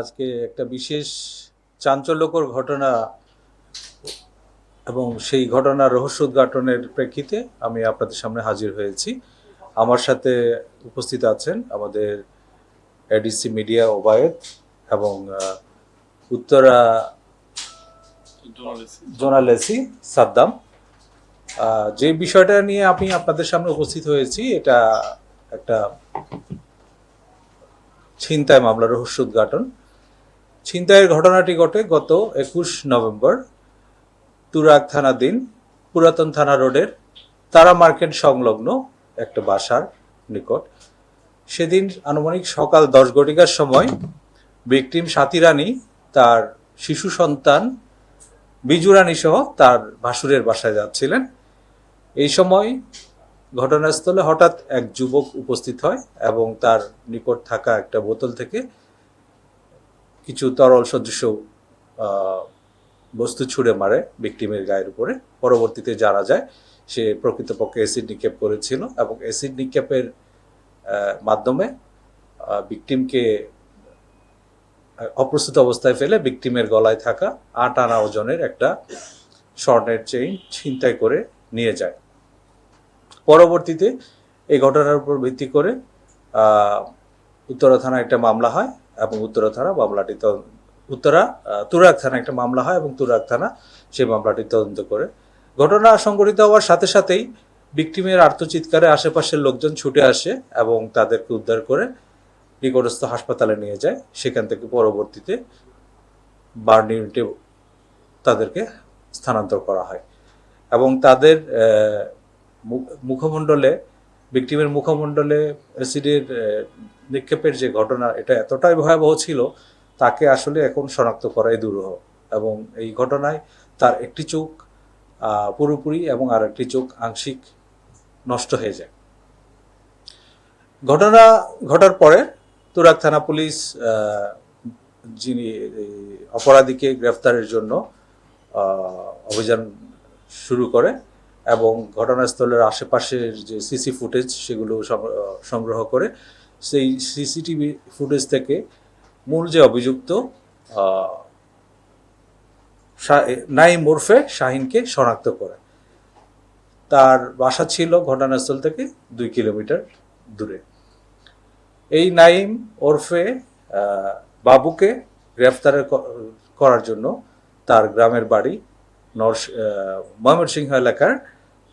আজকে একটা বিশেষ চাঞ্চল্যকর ঘটনা এবং সেই ঘটনার রহস্য উদ্ঘাটনের প্রেক্ষিতে আমি আপনাদের সামনে হাজির হয়েছি। আমার সাথে উপস্থিত আছেন আমাদের এডিসি মিডিয়া ওবায়েদ এবং উত্তরা জোনালেসি সাদ্দাম। যে বিষয়টা নিয়ে আমি আপনাদের সামনে উপস্থিত হয়েছি, এটা একটা ছিনতাই মামলা রহস্য উদ্ঘাটন। ছিনতাইয়ের ঘটনাটি ঘটে গত একুশ নভেম্বর তুরাগ থানাধীন পুরাতন থানা রোডের তারা মার্কেট সংলগ্ন একটা বাসার নিকট। সেদিন আনুমানিক সকাল দশ ঘটিকার সময় ভিকটিম সাথী রানী, তার শিশু সন্তান বিজু রানী সহ তার ভাসুরের বাসায় যাচ্ছিলেন। এই সময় ঘটনাস্থলে হঠাৎ এক যুবক উপস্থিত হয় এবং তার নিকট থাকা একটা বোতল থেকে কিছু তরল সদৃশ বস্তু ছুঁড়ে মারে ভিকটিমের গায়ের উপরে। পরবর্তীতে জানা যায় সে প্রকৃতপক্ষে অ্যাসিড নিক্ষেপ করেছিল এবং অ্যাসিড নিক্ষেপের মাধ্যমে ভিকটিমকে অপ্রস্তুত অবস্থায় ফেলে ভিকটিমের গলায় থাকা আট আনা ওজনের একটা স্বর্ণের চেইন ছিনতাই করে নিয়ে যায়। পরবর্তীতে এই ঘটনার উপর ভিত্তি করে উত্তরা থানায় একটা মামলা হয়। এবং উত্তরা থানা মামলাটি উত্তরা তুরাগ থানা একটা মামলা হয় এবং তুরাগ থানা সেই মামলাটি তদন্ত করে। ঘটনা সংঘটিত হওয়ার সাথে সাথেই ভিকটিমের আর্তচিৎকারে আশেপাশের লোকজন ছুটে আসে এবং তাদেরকে উদ্ধার করে নিকটস্থ হাসপাতালে নিয়ে যায়। সেখান থেকে পরবর্তীতে বার্ন ইউনিটে তাদেরকে স্থানান্তর করা হয় এবং তাদের মুখমণ্ডলে ভিকটিমের মুখমণ্ডলে অ্যাসিডের নিক্ষেপের যে ঘটনা, এটা এতটাই ভয়াবহ ছিল, তাকে আসলে এখন শনাক্ত করাই দুরূহ। এবং এই ঘটনায় তার একটি চোখ পুরোপুরি এবং আর একটি চোখ আংশিক নষ্ট হয়ে যায়। ঘটনা ঘটার পরে তুরাগ থানা পুলিশ যিনি অপরাধীকে গ্রেফতারের জন্য অভিযান শুরু করে এবং ঘটনাস্থলের আশেপাশের যে সিসি ফুটেজ সেগুলো সংগ্রহ করে সেই সিসিটিভি ফুটেজ থেকে মূল যে অভিযুক্ত নাইম ওরফে শাহিনকে শনাক্ত করে। তার বাসা ছিল ঘটনাস্থল থেকে দুই কিলোমিটার দূরে। এই নাইম ওরফে বাবুকে গ্রেফতার করার জন্য তার গ্রামের বাড়ি নর ময়মনসিংহ এলাকার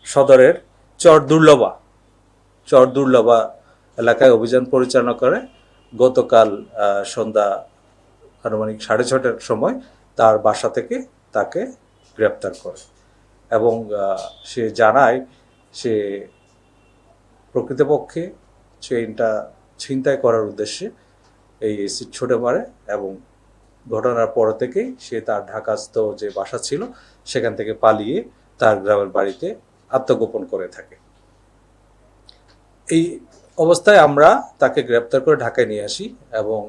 সদরের চর দুর্লভা চর দুর্লভা এলাকায় অভিযান পরিচালনা করে। গতকাল সন্ধ্যা আনুমানিক সাড়ে ছটার সময় তার বাসা থেকে তাকে গ্রেপ্তার করে এবং সে জানায় সে প্রকৃতপক্ষে চেইনটা ছিনতাই করার উদ্দেশ্যে এই এসিড ছুটে মারে এবং ঘটনার পর থেকেই সে তার ঢাকাস্থ যে বাসা ছিল সেখান থেকে পালিয়ে তার গ্রামের বাড়িতে আত্মগোপন করে থাকে। এই অবস্থায় আমরা তাকে গ্রেপ্তার করে ঢাকায় নিয়ে আসি এবং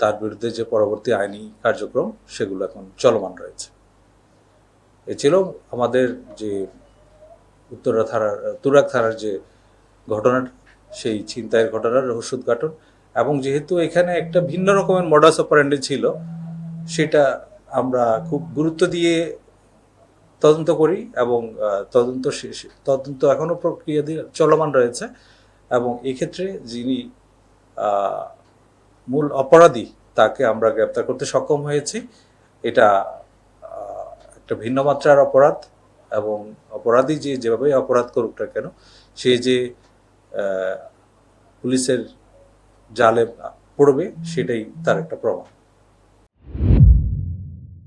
তার বিরুদ্ধে যে পরবর্তী আইনি কার্যক্রম সেগুলো এখন চলমান রয়েছে। এ ছিল আমাদের যে উত্তরা থানার, তুরাগ থানার যে ঘটনা সেই ছিনতাইয়ের ঘটনার রহস্য উদ্ঘাটন এবং যেহেতু এখানে একটা ভিন্ন রকমের মডাস অপারেন্ডি ছিল, সেটা আমরা খুব গুরুত্ব দিয়ে তদন্ত করি এবং তদন্ত শেষ- তদন্ত এখনও প্রক্রিয়া দিয়ে চলমান রয়েছে এবং এক্ষেত্রে যিনি মূল অপরাধী তাকে আমরা গ্রেপ্তার করতে সক্ষম হয়েছি। এটা একটা ভিন্ন মাত্রার অপরাধ এবং অপরাধী যে যেভাবে অপরাধ করুক না কেন, সে যে পুলিশের জালে পড়বে সেটাই তার একটা প্রমাণ।